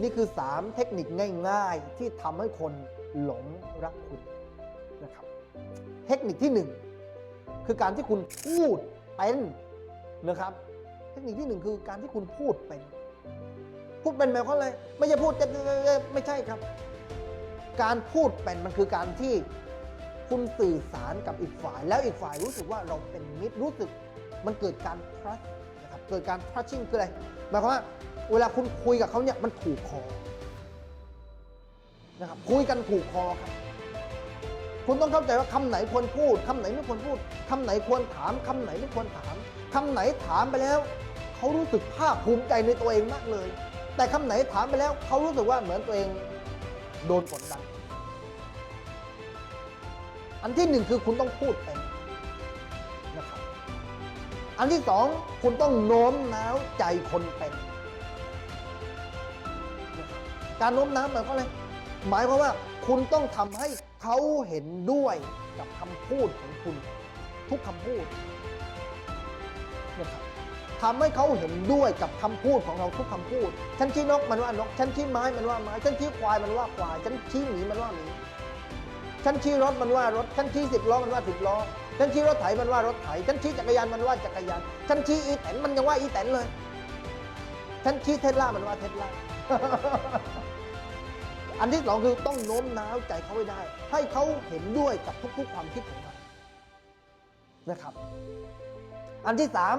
นี่คือ 3 เทคนิคง่าย ๆ ที่ทำให้คนหลงรักคุณนะครับ เทคนิคที่ 1 คือการที่คุณพูดเป็นนะครับ เทคนิคที่หนึ่งคือการที่คุณพูดเป็น พูดเป็นหมายความอะไรไม่ใช่พูดไม่ใช่ครับ การพูดเป็นมันคือการที่คุณสื่อสารกับอีกฝ่าย แล้วอีกฝ่ายรู้สึกว่าเราเป็นมิตรรู้สึกมันเกิดการ trust นะครับเกิดการ trusting คืออะไรหมายความว่า เวลาคุณคุยกับเขาเนี่ยมันถูกคอนะครับคุยกันถูกคอครับ คุณต้องเข้าใจว่าคำไหนควรพูดคำไหนไม่ควรพูดคำไหนควรถามคำไหนไม่ควรถามคำไหนถามไปแล้วเขารู้สึกภาคภูมิใจในตัวเองมากเลย แต่คำไหนถามไปแล้วเขารู้สึกว่าเหมือนตัวเองโดนกดดันอันที่หนึ่งคือคุณต้องพูดเป็นนะครับ อันที่สองคุณต้องโน้มน้าวใจคนเป็น การโน้มน้าวหมายความอะไรหมายความว่าคุณต้องทำให้เขาเห็นด้วยกับคำพูดของคุณ ทุกคำพูดนะครับทำให้เขาเห็นด้วยกับคำพูดของเราทุกคำพูด ฉันชี้นกมันว่านก ฉันชี้ไม้มันว่าไม้ ฉันชี้ควายมันว่าควาย ฉันชี้หมีมันว่าหมี ฉันชี้รถมันว่ารถ ฉันชี้สิบล้อมันว่าสิบล้อ ฉันชี้รถไถมันว่ารถไถ ฉันชี้จักรยานมันว่าจักรยาน ฉันชี้อีแตนมันยังว่าอีแตนเลย ฉันชี้เทสลามันว่าเทสลา อันที่สองคือต้องโน้มน้าวใจเขาให้ได้ ให้เขาเห็นด้วยกับทุกๆความคิดของเรานะครับ อันที่สาม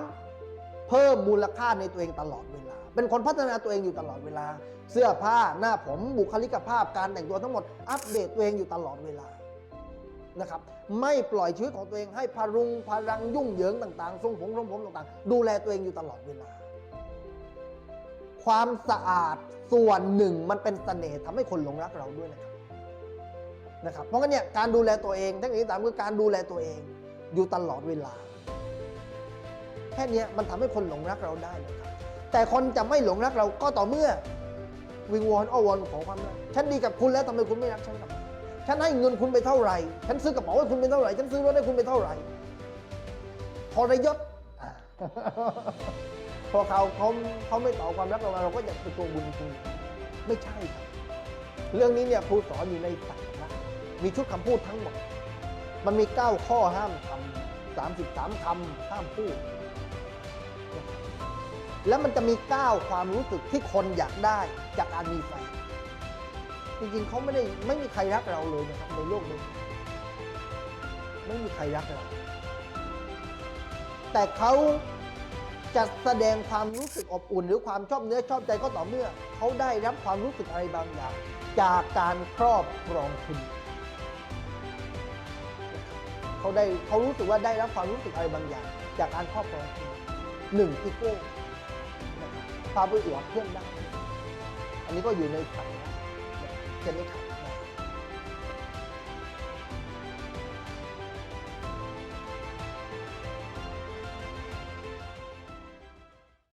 เพิ่มมูลค่าในตัวเองตลอดเวลา เป็นคนพัฒนาตัวเองอยู่ตลอดเวลา เสื้อผ้าหน้าผมบุคลิกภาพการแต่งตัวทั้งหมด อัปเดตตัวเองอยู่ตลอดเวลานะครับไม่ปล่อยชีวิตของตัวเองให้พารุงพารังยุ่งเหยิงต่างๆ ทรงผมทรงผมต่างๆ ดูแลตัวเองอยู่ตลอดเวลา ความสะอาดส่วนหนึ่งมันเป็นเสน่ห์ทำให้คนหลงรักเราด้วยนะครับนะครับ เพราะงั้นเนี่ยการดูแลตัวเองเทคนิคที่สามคือการดูแลตัวเอง อยู่ตลอดเวลา แค่นี้มันทำให้คนหลงรักเราได้นะครับแต่คนจะไม่หลงรักเราก็ต่อเมื่อ วิงวอนอ้อวอนขอความรักฉันดีกับคุณแล้วทำไมคุณไม่รักฉันกับฉันให้เงินคุณไปเท่าไหร่ ฉันซื้อกระเป๋าให้คุณไปเท่าไหร่ ฉันซื้อรถให้คุณไปเท่าไหร่ทรยศอะ พอเขาเขาเขาไม่ต่อความรักเรามาเราก็อยากเป็นตัวบุญคุณไม่ใช่ครับ เรื่องนี้เนี่ยครูสอนอยู่ในสัจนะมีชุดคำพูดทั้งหมด มันมี 9 ข้อห้ามทำ33คำห้ามพูด แล้วมันจะมี 9 ความรู้สึกที่คนอยากได้จากการมีแฟนจริงๆเขาไม่ได้ไม่มีใครรักเราเลยนะครับในโลกนี้ไม่มีใครรักเรา แต่เขา จะแสดงความรู้สึกอบอุ่น หรือความชอบเนื้อชอบใจก็ต่อเมื่อ เขาได้รับความรู้สึกอะไรบางอย่าง จากการครอบครองคุณ เขาได้เขารู้สึกว่าได้รับความรู้สึกอะไรบางอย่าง จากการครอบครองคุณหนึ่งอีโก้ครับพาไปอวดเพื่อนได้ อันนี้ก็อยู่ในฝันนะใช่ไหมครับ